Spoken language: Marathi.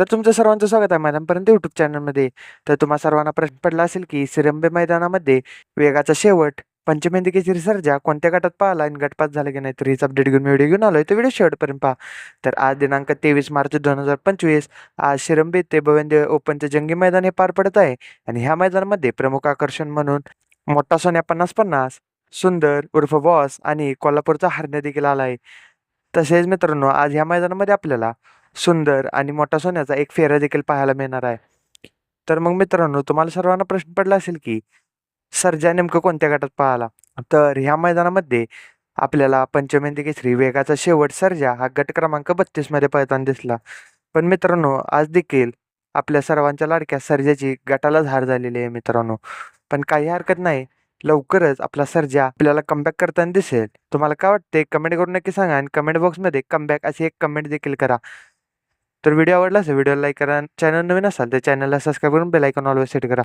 तर तुमचं सर्वांचं स्वागत आहे मैदानपर्यंत यूट्यूब चॅनलमध्ये. तर तुम्हा सर्वांना प्रश्न पडला असेल की सिरंबे मैदानामध्ये वेगाचा शेवट पंचमेंदिकेची रिसर्जा कोणत्या गटात पाहिला आणि गटपात झाला की नाही तर हीच अपडेट घेऊन व्हिडिओ घेऊन आलोय. तर व्हिडिओ शेवटपर्यंत पहा. तर आज दिनांक तेवीस मार्च दोन हजार पंचवीस आज शिरंबे ते भवेंद्र ओपनचे जंगी मैदान हे पार पडत आहे. आणि ह्या मैदानामध्ये प्रमुख आकर्षण म्हणून मोठा सोन्या पन्नास पन्नास सुंदर उर्फ बॉस आणि कोल्हापूरचा हरण्या देखील आला आहे तसेच मित्रांनो आज ह्या मैदानामध्ये आपल्याला सुंदर आणि मोठा सोन्याचा एक फेरा देखील पाहायला मिळणार आहे. तर मग मित्रांनो तुम्हाला सर्वांना प्रश्न पडला असेल की सर्जा नेमकं कोणत्या गटात पाहायला तर ह्या मैदानामध्ये आपल्याला पंचमेंदी केसरी वेगाचा शेवट सर्जा हा गट क्रमांक बत्तीसमध्ये पळताना दिसला. पण मित्रांनो आज देखील आपल्या सर्वांच्या लाडक्या सर्जाची गटालाच हार झालेली आहे मित्रांनो. पण काही हरकत नाही लवकरच आपला सर्जा आपल्याला कमबॅक करताना दिसेल. तुम्हाला काय वाटते कमेंट करून नक्की सांगा आणि कमेंट बॉक्समध्ये कमबॅक अशी एक कमेंट देखील करा. तर व्हिडिओ आवडला असेल व्हिडिओला लाईक करा. चॅनल नवीन असाल तर चॅनलला सबस्क्राईब करून बेलायकॉन ऑलवेज सेट करा.